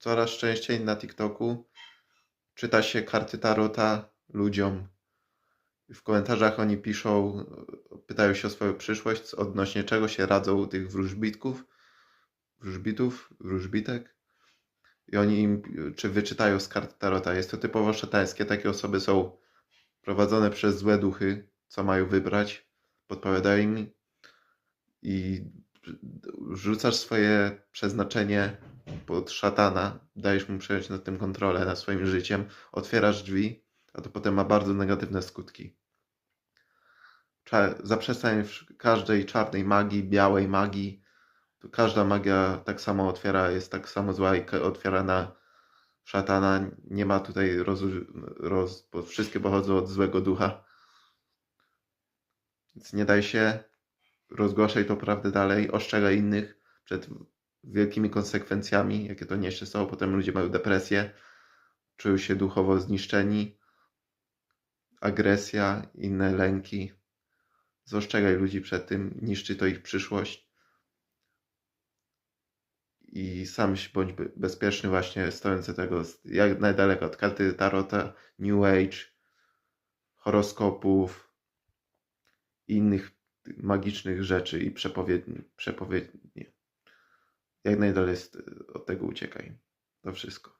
coraz częściej na TikToku czyta się karty Tarota ludziom. W komentarzach oni piszą, pytają się o swoją przyszłość, odnośnie czego się radzą tych wróżbitków, wróżbitów, wróżbitek. I oni im, czy wyczytają z kart Tarota. Jest to typowo szatańskie. Takie osoby są prowadzone przez złe duchy, co mają wybrać. Podpowiadają im i rzucasz swoje przeznaczenie pod szatana, dajesz mu przejąć nad tym kontrolę, nad swoim życiem, otwierasz drzwi, a to potem ma bardzo negatywne skutki. Zaprzestań każdej czarnej magii, białej magii. To każda magia tak samo otwiera, jest tak samo zła i otwiera na szatana. Nie ma tutaj roz, roz, bo wszystkie pochodzą od złego ducha. Więc nie daj się, rozgłaszaj tą prawdę dalej, ostrzegaj innych przed wielkimi konsekwencjami, jakie to niesie sobą. Potem ludzie mają depresję, czują się duchowo zniszczeni, agresja, inne lęki. Zastrzegaj ludzi przed tym, niszczy to ich przyszłość. I sam bądź be- bezpieczny właśnie stojąc od tego jak najdaleko od karty Tarota, New Age, horoskopów, innych magicznych rzeczy i przepowiedni, przepowiednie. Jak najdalej od tego uciekaj. To wszystko.